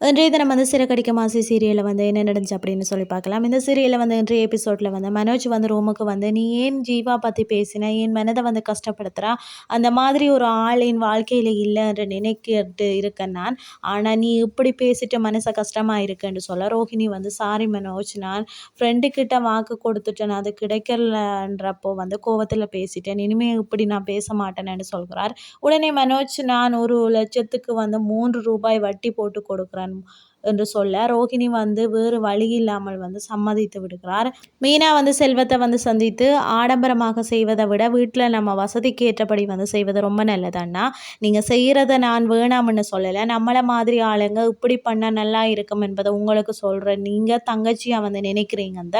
இன்றைய தினம் வந்து சிறகடிக்க மாசி சீரியலில் வந்து என்ன நடந்துச்சு அப்படின்னு சொல்லி பார்க்கலாம். இந்த சீரியலில் வந்து இன்றைய எபிசோடில் வந்து மனோஜ் வந்து ரூமுக்கு வந்து நீ ஏன் ஜீவா பற்றி பேசின? என் மனதை வந்து கஷ்டப்படுத்துகிறா அந்த மாதிரி ஒரு ஆள் என் வாழ்க்கையில் இல்லை என்று நினைக்கிட்டு இருக்கேன் நான். ஆனால் நீ இப்படி பேசிட்டு மனசை கஷ்டமாக இருக்குன்னு சொல்ல ரோஹிணி வந்து சாரி மனோஜ் நான் ஃப்ரெண்டுக்கிட்ட வாக்கு கொடுத்துட்டேன். அது கிடைக்கலன்றப்போ வந்து கோவத்தில் பேசிட்டேன். இனிமேல் இப்படி நான் பேச மாட்டேன்னு சொல்கிறார். உடனே மனோஜ் நான் ஒரு லட்சத்துக்கு வந்து மூன்று ரூபாய் வட்டி போட்டு கொடுக்குறேன். কোরআন என்று சொல்ல ரோஹிணி வந்து வேறு வழி இல்லாமல் வந்து சம்மதித்து விடுகிறார். மீனா வந்து செல்வத்தை வந்து சந்தித்து ஆடம்பரமாக செய்வதை விட வீட்டில் நம்ம வசதிக்கு ஏற்றபடி வந்து செய்வது ரொம்ப நல்லதண்ணா நீங்கள் செய்கிறத நான் வேணாம்னு சொல்லலை. நம்மளை மாதிரி ஆளுங்க இப்படி பண்ணால் நல்லா இருக்கும் என்பதை உங்களுக்கு சொல்கிறேன் நீங்கள் தங்கச்சியாக வந்து நினைக்கிறீங்க. அந்த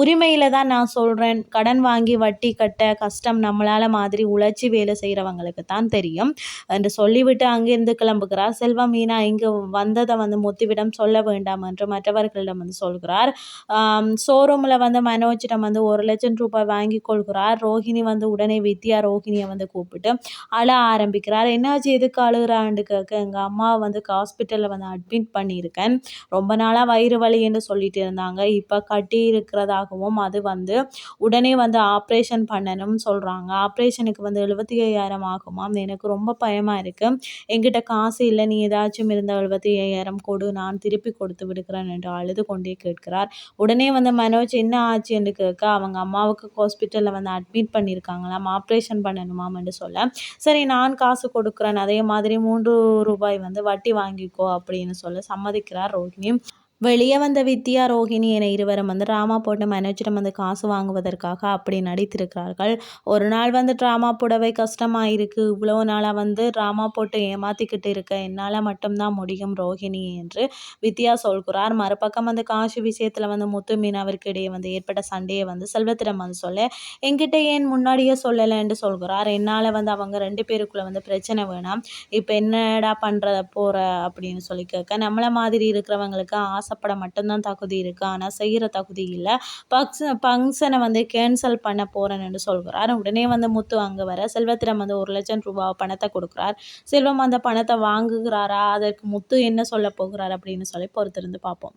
உரிமையில் தான் நான் சொல்கிறேன் கடன் வாங்கி வட்டி கட்ட கஷ்டம் நம்மளால் மாதிரி உழைச்சி வேலை செய்கிறவங்களுக்கு தான் தெரியும். என்று சொல்லிவிட்டு அங்கேருந்து கிளம்புகிறார். செல்வம் மீனா இங்கே வந்ததை வந்து முத்துவிடம் சொல்ல வேண்டாம் என்று மற்றவர்களிடம் வந்து சொல்கிறார். ஷோரூமில் வந்து மனோஜிடம் வந்து ஒரு லட்சம் ரூபாய் வாங்கி கொள்கிறார். ரோஹிணி வந்து உடனே வித்யா ரோஹிணியை வந்து கூப்பிட்டு அழ ஆரம்பிக்கிறார். என்னாச்சு எதுக்கு அழுகிறான்னு கேட்க எங்கள் அம்மா வந்து ஹாஸ்பிட்டலில் வந்து அட்மிட் பண்ணியிருக்கேன். ரொம்ப நாளாக வயிறு வலி என்று சொல்லிட்டு இருந்தாங்க. இப்போ கட்டி இருக்கிறதாகவும் அது வந்து உடனே வந்து ஆப்ரேஷன் பண்ணணும்னு சொல்கிறாங்க ஆப்ரேஷனுக்கு வந்து எழுபத்தி ஐயாயிரம் ஆகுமாம் எனக்கு ரொம்ப பயமாக இருக்குது என்கிட்ட காசு இல்லை நீ ஏதாச்சும் இருந்த எழுபத்தி ஐயாயிரம் கொடு. நான் திருப்பி கொடுத்து விடுகிறேன் என்று அழுது கொண்டே கேட்கிறார். உடனே வந்து மனோஜ் என்ன ஆச்சு என்று கேட்க அவங்க அம்மாவுக்கு ஹாஸ்பிட்டலில் வந்து அட்மிட் பண்ணியிருக்காங்களாம் ஆப்ரேஷன் பண்ணணுமாம் என்று சொல்ல சரி நான் காசு கொடுக்குறேன் அதே மாதிரி மூன்று ரூபாய் வந்து வட்டி வாங்கிக்கோ அப்படின்னு சொல்ல சம்மதிக்கிறார் ரோஹினி வெளியே வந்த வித்யா ரோஹிணி என இருவரும் வந்து ட்ராமா போட்டு மேனேஜரிடம் வந்து காசு வாங்குவதற்காக அப்படி நடித்திருக்கிறார்கள். ஒரு நாள் வந்து ட்ராமா போடவே கஷ்டமாக இருக்குது இவ்வளோ நாளாக வந்து ட்ராமா போட்டு ஏமாற்றிக்கிட்டு இருக்க என்னால் மட்டும்தான் முடியும் ரோஹிணி என்று வித்யா சொல்கிறார். மறுபக்கம் வந்து காசு விஷயத்தில் வந்து முத்து மீனாவிற்கு இடையே வந்து ஏற்பட்ட சண்டையை வந்து செல்வத்திடம் வந்து சொல்ல என்கிட்ட ஏன் முன்னாடியே சொல்லலை? என்று சொல்கிறார். என்னால் வந்து அவங்க ரெண்டு பேருக்குள்ளே வந்து பிரச்சனை வேணாம். இப்போ என்னடா பண்ணுற போகிற அப்படின்னு சொல்லி கேட்க நம்மளை மாதிரி இருக்கிறவங்களுக்கு ஆசை ஆசைப்பட மட்டும்தான் தகுதி இருக்குது ஆனால் செய்கிற தகுதி இல்லை. பக்ஸ் ஃபங்க்ஷனை வந்து கேன்சல் பண்ண போகிறேன்னு சொல்கிறார். உடனே வந்து முத்து அங்கே வர செல்வத்திடம் வந்து ஒரு லட்சம் ரூபா பணத்தை கொடுக்குறார். செல்வம் அந்த பணத்தை வாங்குகிறாரா? அதற்கு முத்து என்ன சொல்ல போகிறார் அப்படின்னு சொல்லி பொறுத்திருந்து பார்ப்போம்.